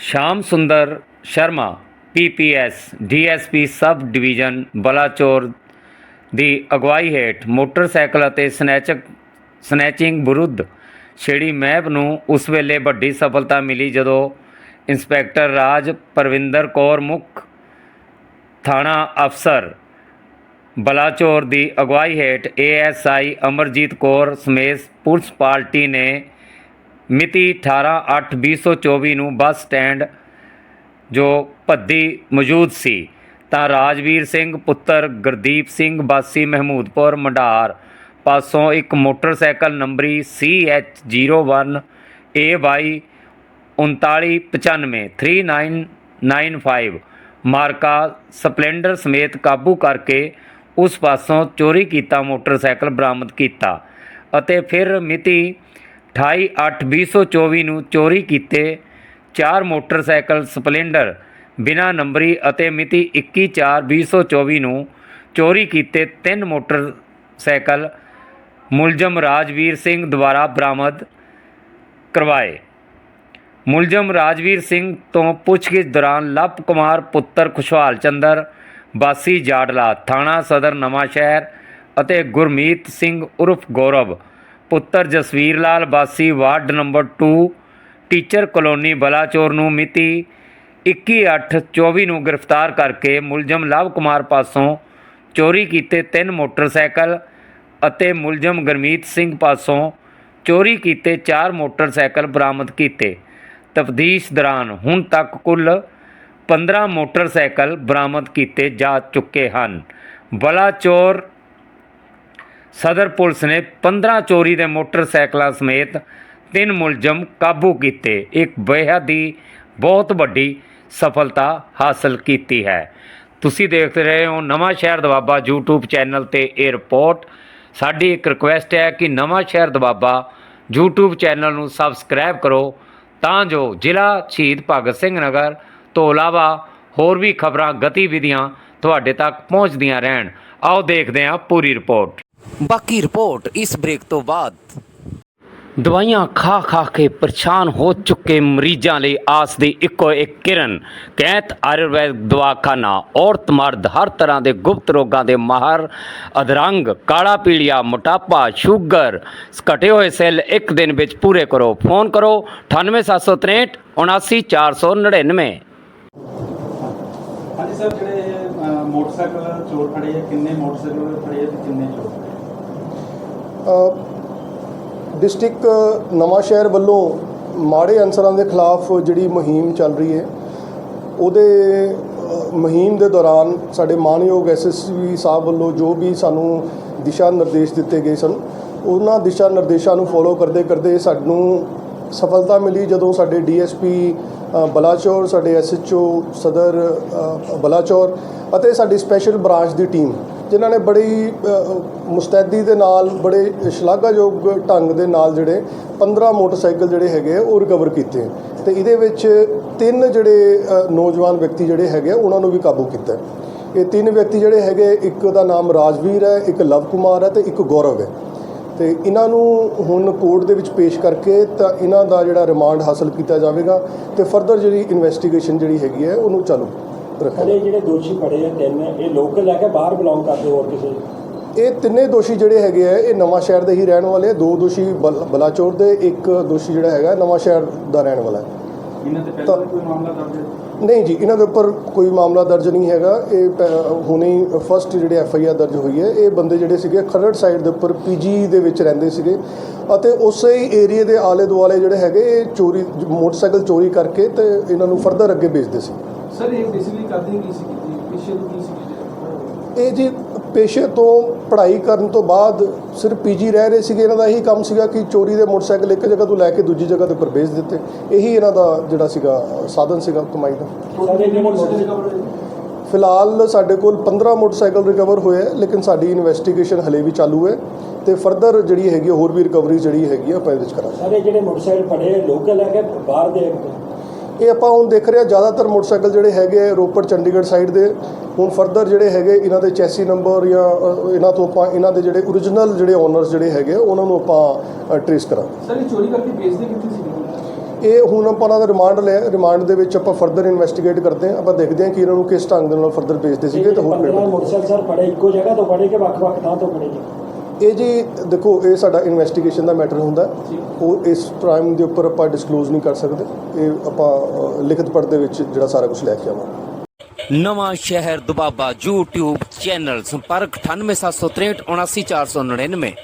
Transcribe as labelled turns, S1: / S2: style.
S1: Sham Sundar Sharma PPS DSP sub division, Balachaur ਦੀ ਅਗਵਾਈ ਹੇਠ motorcycle ਅਤੇ ਸਨੈਚਕ, ਸਨੈਚਿੰਗ ਵਿਰੁੱਧ ਛੇੜੀ ਮੈਪ ਨੂੰ ਉਸ ਵੇਲੇ ਵੱਡੀ ਸਫਲਤਾ ਮਿਲੀ ਜਦੋਂ ਇੰਸਪੈਕਟਰ ਰਾਜ ਪਰਵਿੰਦਰ ਕੌਰ ਮੁੱਖ ਥਾਣਾ ਅਫਸਰ ਬਲਾਚੌਰ ਦੀ ਅਗਵਾਈ ਹੇਠ ਏਐਸਆਈ ਅਮਰਜੀਤ ਕੌਰ ਸਮੇਤ ਪੁਲਿਸ ਪਾਰਟੀ ਨੇ ਮਿਤੀ 18/8/2024 ਨੂੰ ਬੱਸ ਸਟੈਂਡ ਜੋ ਭੱਦੀ ਮੌਜੂਦ ਸੀ, ਤਾਂ ਰਾਜਵੀਰ ਸਿੰਘ ਪੁੱਤਰ ਗੁਰਦੀਪ ਸਿੰਘ ਵਾਸੀ ਮਹਿਮੂਦਪੁਰ ਮੰਡਾਰ ਪਾਸੋਂ ਇੱਕ ਮੋਟਰਸਾਈਕਲ ਨੰਬਰੀ CH01 AY 3995 3995 ਮਾਰਕਾ ਸਪਲੈਂਡਰ ਸਮੇਤ ਕਾਬੂ ਕਰਕੇ ਉਸ ਪਾਸੋਂ ਚੋਰੀ ਕੀਤਾ ਮੋਟਰਸਾਈਕਲ ਬਰਾਮਦ ਕੀਤਾ ਅਤੇ ਫਿਰ ਮਿਤੀ 28/8/2024 ਨੂੰ ਚੋਰੀ ਕੀਤੇ ਚਾਰ ਮੋਟਰਸਾਈਕਲ ਸਪਲੈਂਡਰ ਬਿਨਾ ਨੰਬਰੀ ਅਤੇ ਮਿਤੀ 21/4/2024 ਨੂੰ ਚੋਰੀ ਕੀਤੇ ਤਿੰਨ ਮੋਟਰਸਾਈਕਲ ਮੁਲਜ਼ਮ ਰਾਜਵੀਰ ਸਿੰਘ ਦੁਆਰਾ ਬਰਾਮਦ ਕਰਵਾਏ। ਮੁਲਜ਼ਮ ਰਾਜਵੀਰ ਸਿੰਘ ਤੋਂ ਪੁੱਛਗਿੱਛ ਦੌਰਾਨ ਲਵ ਕੁਮਾਰ ਪੁੱਤਰ ਖੁਸ਼ਹਾਲ ਚੰਦਰ, ਬਾਸੀ ਜਾੜਲਾ ਥਾਣਾ ਸਦਰ ਨਵਾਂ ਸ਼ਹਿਰ ਅਤੇ ਗੁਰਮੀਤ ਸਿੰਘ ਉਰਫ ਗੌਰਵ ਪੁੱਤਰ Jasvir Lal Basi ward number 2 teacher colony Balachaur ਨੂੰ ਮਿਤੀ 21/8/24 ਨੂੰ ਗ੍ਰਿਫਤਾਰ ਕਰਕੇ ਮੁਲਜ਼ਮ ਲਵ ਕੁਮਾਰ ਪਾਸੋਂ ਚੋਰੀ ਕੀਤੇ ਤਿੰਨ ਮੋਟਰਸਾਈਕਲ ਅਤੇ ਮੁਲਜ਼ਮ ਗੁਰਮੀਤ ਸਿੰਘ ਪਾਸੋਂ ਚੋਰੀ ਕੀਤੇ ਚਾਰ ਮੋਟਰਸਾਈਕਲ ਬਰਾਮਦ ਕੀਤੇ। ਤਫਦੀਸ਼ ਦੌਰਾਨ ਹੁਣ ਤੱਕ ਕੁੱਲ 15 ਮੋਟਰਸਾਈਕਲ ਬਰਾਮਦ ਕੀਤੇ ਜਾ ਚੁੱਕੇ ਹਨ। ਬਲਾਚੌਰ ਸਦਰ ਪੁਲਿਸ ਨੇ 15 ਚੋਰੀ ਦੇ ਮੋਟਰਸਾਈਕਲਾਂ ਸਮੇਤ ਤਿੰਨ ਮੁਲਜ਼ਮ ਕਾਬੂ ਕੀਤੇ। ਇੱਕ ਬੇਹੱਦ ਹੀ ਬਹੁਤ ਵੱਡੀ ਸਫਲਤਾ ਹਾਸਲ ਕੀਤੀ ਹੈ। ਤੁਸੀਂ ਦੇਖ ਰਹੇ ਹੋ ਨਵਾਂ ਸ਼ਹਿਰ ਦਵਾਬਾ YouTube ਚੈਨਲ ਤੇ ਇਹ ਰਿਪੋਰਟ। ਸਾਡੀ ਇੱਕ ਰਿਕੁਐਸਟ ਹੈ ਕਿ ਨਵਾਂ ਸ਼ਹਿਰ ਦਵਾਬਾ YouTube ਚੈਨਲ ਨੂੰ ਸਬਸਕ੍ਰਾਈਬ ਕਰੋ। ਤਾਂ ਜੋ ਜ਼ਿਲ੍ਹਾ ਸ਼ਹੀਦ ਭਗਤ ਸਿੰਘ ਨਗਰ ਤੋਂ ਇਲਾਵਾ ਹੋਰ ਵੀ ਖਬਰਾਂ, ਗਤੀਵਿਧੀਆਂ ਤੁਹਾਡੇ ਤੱਕ ਪਹੁੰਚਦੀਆਂ ਰਹਿਣ। ਆਓ ਦੇਖਦੇ ਹਾਂ ਪੂਰੀ ਰਿਪੋਰਟ।
S2: ਬਾਕੀ ਰਿਪੋਰਟ ਇਸ ਬ੍ਰੇਕ ਤੋਂ ਬਾਅਦ।
S1: ਦਵਾਈਆਂ ਖਾ ਖਾ ਕੇ ਪਰੇਸ਼ਾਨ ਹੋ ਚੁੱਕੇ ਮਰੀਜ਼ਾਂ ਲਈ ਆਸ ਦੀ ਇੱਕੋ ਇੱਕ ਕਿਰਨ ਕੈਂਤ ਆਯੁਰਵੈਦ ਦਵਾਖਾਨਾ ਔਰਤ ਮਰਦ ਹਰ ਤਰ੍ਹਾਂ ਦੇ ਗੁਪਤ ਰੋਗਾਂ ਦੇ ਮਾਹਰ ਅਧਰੰਗ ਕਾਲਾ ਪੀਲੀਆ ਮੋਟਾਪਾ ਸ਼ੂਗਰ ਘਟੇ ਹੋਏ ਸੈੱਲ ਇੱਕ ਦਿਨ ਵਿੱਚ ਪੂਰੇ ਕਰੋ। ਫੋਨ ਕਰੋ 98763 79499
S3: ਹਾਂਜੀ ਸਰ ਜਿਹੜੇ ਇਹ, ਅ, ਮੋਟਰਸਾਈਕਲ ਚੋਰ ਫੜੇ ਆ ਕਿੰਨੇ ਮੋਟਰਸਾਈਕਲ ਫੜੇ ਆ ਤੇ ਕਿੰਨੇ ਚੋਰ?
S4: ਡਿਸਟ੍ਰਿਕਟ ਨਵਾਂ ਸ਼ਹਿਰ ਵੱਲੋਂ ਮਾੜੇ ਅਨਸਰਾਂ ਦੇ ਖਿਲਾਫ ਜਿਹੜੀ ਮੁਹਿੰਮ ਚੱਲ ਰਹੀ ਹੈ, ਉਹਦੇ ਮੁਹਿੰਮ ਦੇ ਦੌਰਾਨ ਸਾਡੇ ਮਾਨਯੋਗ ਐਸਐਸਪੀ ਸਾਹਿਬ ਵੱਲੋਂ ਜੋ ਵੀ ਸਾਨੂੰ ਦਿਸ਼ਾ ਨਿਰਦੇਸ਼ ਦਿੱਤੇ ਗਏ ਸਨ, ਉਹਨਾਂ ਦਿਸ਼ਾ ਨਿਰਦੇਸ਼ਾਂ ਨੂੰ ਫੋਲੋ ਕਰਦੇ ਕਰਦੇ ਸਾਨੂੰ ਸਫਲਤਾ ਮਿਲੀ ਜਦੋਂ ਸਾਡੇ ਡੀਐਸਪੀ ਬਲਾਚੌਰ, ਸਾਡੇ ਐਸਐਚਓ ਸਦਰ ਬਲਾਚੌਰ ਅਤੇ ਸਾਡੀ ਸਪੈਸ਼ਲ ਬ੍ਰਾਂਚ ਦੀ ਟੀਮ ਜਿਨ੍ਹਾਂ ਨੇ ਬੜੀ ਮੁਸਤੈਦੀ ਦੇ ਨਾਲ ਬੜੇ ਸ਼ਲਾਘਾਯੋਗ ਢੰਗ ਦੇ ਨਾਲ ਜਿਹੜੇ 15 ਮੋਟਰਸਾਈਕਲ ਜਿਹੜੇ ਹੈਗੇ ਆ, ਉਹ ਰਿਕਵਰ ਕੀਤੇ। ਤੇ ਇਹਦੇ ਵਿੱਚ ਤਿੰਨ ਜਿਹੜੇ ਨੌਜਵਾਨ ਵਿਅਕਤੀ ਜਿਹੜੇ ਹੈਗੇ ਉਹਨਾਂ ਨੂੰ ਵੀ ਕਾਬੂ ਕੀਤਾ। ਇਹ ਤਿੰਨ ਵਿਅਕਤੀ ਜਿਹੜੇ ਹੈਗੇ ਇੱਕ ਦਾ ਨਾਮ ਰਾਜਵੀਰ ਹੈ ਇੱਕ ਲਵ ਕੁਮਾਰ ਹੈ ਤੇ ਇੱਕ ਗੌਰਵ ਹੈ। ਤੇ ਇਹਨਾਂ ਨੂੰ ਹੁਣ ਕੋਰਟ ਦੇ ਵਿੱਚ ਪੇਸ਼ ਕਰਕੇ ਤਾਂ ਇਹਨਾਂ ਦਾ ਜਿਹੜਾ ਰਿਮਾਂਡ ਹਾਸਲ ਕੀਤਾ ਜਾਵੇਗਾ ਤੇ ਫਰਦਰ ਜਿਹੜੀ ਇਨਵੈਸਟੀਗੇਸ਼ਨ ਜਿਹੜੀ ਹੈਗੀ ਹੈ ਉਹਨੂੰ ਚਾਲੂ। ਰੱਖਿਆ
S5: ਜਿਹੜੇ ਦੋਸ਼ੀ ਫੜੇ ਆ ਤਿੰਨ ਇਹ ਲੋਕਲ ਲੈ ਕੇ ਬਾਹਰ ਬਿਲੋਂਗ ਕਰਦੇ ਹੋਰ ਕਿਸੇ?
S4: ਇਹ ਤਿੰਨੇ ਦੋਸ਼ੀ ਜਿਹੜੇ ਹੈਗੇ ਆ ਇਹ ਨਵਾਂ ਸ਼ਹਿਰ ਦੇ ਹੀ ਰਹਿਣ ਵਾਲੇ ਆ। ਦੋ ਦੋਸ਼ੀ ਬਲ- ਬਲਾਚੌਰ ਦੇ ਇੱਕ ਦੋਸ਼ੀ ਜਿਹੜਾ ਹੈਗਾ ਨਵਾਂ ਸ਼ਹਿਰ ਦਾ ਰਹਿਣ ਵਾਲਾ ਹੈ।
S3: ਇਹਨਾਂ ਤੇ ਪਹਿਲਾਂ ਕੋਈ ਮਾਮਲਾ ਦਰਜ ਹੈ?
S4: ਨਹੀਂ ਜੀ ਇਹਨਾਂ ਦੇ ਉੱਪਰ ਕੋਈ ਮਾਮਲਾ ਦਰਜ ਨਹੀਂ ਹੈਗਾ। ਇਹ ਪ- ਹੁਣੇ ਫਸਟ ਜਿਹੜੇ ਐਫ ਆਈ ਆਰ ਦਰਜ ਹੋਈ ਹੈ ਇਹ ਬੰਦੇ ਜਿਹੜੇ ਸੀਗੇ ਖਰੜ ਸਾਈਡ ਦੇ ਉੱਪਰ ਪੀਜੀ ਦੇ ਵਿੱਚ ਰਹਿੰਦੇ ਸੀਗੇ ਅਤੇ ਉਸੇ ਹੀ ਏਰੀਏ ਦੇ ਆਲੇ ਦੁਆਲੇ ਜਿਹੜੇ ਹੈਗੇ ਇਹ ਚੋਰੀ ਮੋਟਰਸਾਈਕਲ ਚੋਰੀ ਕਰਕੇ ਤੇ ਇਹਨਾਂ ਨੂੰ ਫਰਦਰ ਅੱਗੇ ਵੇਚਦੇ ਸੀ।
S3: ਸਰ ਇਹ ਬੇਸਿਕਲੀ ਕਰਦੇ ਕੀ ਸੀ ਪਿੱਛੇ ਤੋਂ ਕੀ ਸੀ
S4: ਇਹ ਜੀ ਪੇਸ਼ੇ ਤੋਂ ਪੜ੍ਹਾਈ ਕਰਨ ਤੋਂ ਬਾਅਦ ਸਿਰਫ ਪੀਜੀ ਰਹਿ ਰਹੇ ਸੀਗੇ ਇਹਨਾਂ ਦਾ ਇਹੀ ਕੰਮ ਸੀਗਾ ਕਿ ਚੋਰੀ ਦੇ ਮੋਟਰਸਾਈਕਲ ਇੱਕ ਜਗ੍ਹਾ ਤੋਂ ਲੈ ਕੇ ਦੂਜੀ ਜਗ੍ਹਾ ਦੇ ਉੱਪਰ ਵੇਚ ਦਿੱਤੇ। ਇਹੀ ਇਹਨਾਂ ਦਾ ਜਿਹੜਾ ਸੀਗਾ ਸਾਧਨ ਸੀਗਾ ਕਮਾਈ ਦਾ। ਫਿਲਹਾਲ ਸਾਡੇ ਕੋਲ 15 ਮੋਟਰਸਾਈਕਲ ਰਿਕਵਰ ਹੋਏ ਹੈ ਲੇਕਿਨ ਸਾਡੀ ਇਨਵੈਸਟੀਗੇਸ਼ਨ ਹਲੇ ਵੀ ਚਾਲੂ ਹੈ ਤੇ ਫਰਦਰ ਜਿਹੜੀ ਹੈਗੀ ਹੈ, ਹੋਰ ਵੀ ਰਿਕਵਰੀ ਜਿਹੜੀ ਹੈਗੀ ਹੈ ਆਪਾਂ ਇਹਦੇ ਵਿੱਚ ਕਰਾਂਗੇ।
S5: ਸਰ ਜਿਹੜੇ ਮੋਟਰਸਾਈਕਲ ਫੜੇ ਲੋਕਲ ਕੇ ਬਾਹਰ ਦੇ
S4: ਇਹ ਆਪਾਂ ਹੁਣ ਦੇਖ ਰਹੇ ਹਾਂ ਜ਼ਿਆਦਾਤਰ ਮੋਟਰਸਾਈਕਲ ਜਿਹੜੇ ਹੈਗੇ ਆ, ਰੋਪੜ ਚੰਡੀਗੜ੍ਹ ਸਾਈਡ ਦੇ। ਹੁਣ ਫਰਦਰ ਜਿਹੜੇ ਹੈਗੇ ਇਹਨਾਂ ਦੇ ਚੈਸੀ ਨੰਬਰ ਜਾਂ ਇਹਨਾਂ ਤੋਂ ਆਪਾਂ ਇਹਨਾਂ ਦੇ ਜਿਹੜੇ origignal ਜਿਹੜੇ ਓਨਰਸ ਜਿਹੜੇ ਹੈਗੇ ਆ, ਉਹਨਾਂ ਨੂੰ ਆਪਾਂ ਟ੍ਰੇਸ ਕਰਾਂਗੇ।
S3: ਸਰ ਇਹ ਚੋਰੀ ਕਰਕੇ ਵੇਚਦੇ ਕਿੱਥੇ ਸੀ?
S4: ਇਹ ਹੁਣ ਆਪਾਂ ਉਹਨਾਂ ਦਾ ਰਿਮਾਂਡ ਲਿਆ ਰਿਮਾਂਡ ਦੇ ਵਿੱਚ ਆਪਾਂ ਫਰਦਰ ਇਨਵੈਸਟੀਗੇਟ ਕਰਦੇ ਹਾਂ। ਆਪਾਂ ਦੇਖਦੇ ਹਾਂ ਕਿ ਇਹਨਾਂ ਨੂੰ ਕਿਸ ਢੰਗ ਦੇ ਨਾਲ ਫਰਦਰ ਭੇਜਦੇ ਸੀਗੇ ਤੇ ਹੋਰ
S5: 15
S4: ਕਿਹੜੇ
S5: ਮੋਟਰਸਾਈਕਲ ਸਰ ਫੜੇ ਇੱਕੋ ਜਗ੍ਹਾ ਤੋਂ ਫੜੇ ਕਿ ਵੱਖ-ਵੱਖ ਥਾਂ ਤੋਂ ਜੀ
S4: ਇਹ ਜੀ ਦੇਖੋ, ਇਹ ਸਾਡਾ ਇਨਵੈਸਟੀਗੇਸ਼ਨ ਦਾ ਮੈਟਰ ਹੁੰਦਾ। ਉਹ ਇਸ ਪ੍ਰਾਈਮ ਦੇ ਉੱਪਰ ਆਪਾਂ ਡਿਸਕਲੋਜ਼ ਨਹੀਂ ਕਰ ਸਕਦੇ। ਇਹ ਆਪਾਂ ਲਿਖਤ ਪੜ੍ਹ ਦੇ ਵਿੱਚ ਜਿਹੜਾ ਸਾਰਾ ਕੁਝ ਲੈ ਕੇ ਆਵਾਂਗੇ
S1: ਨਵਾਂ ਸ਼ਹਿਰ ਦੁਬਾਬਾ YouTube ਚੈਨਲ ਸੰਪਰਕ 98763 79499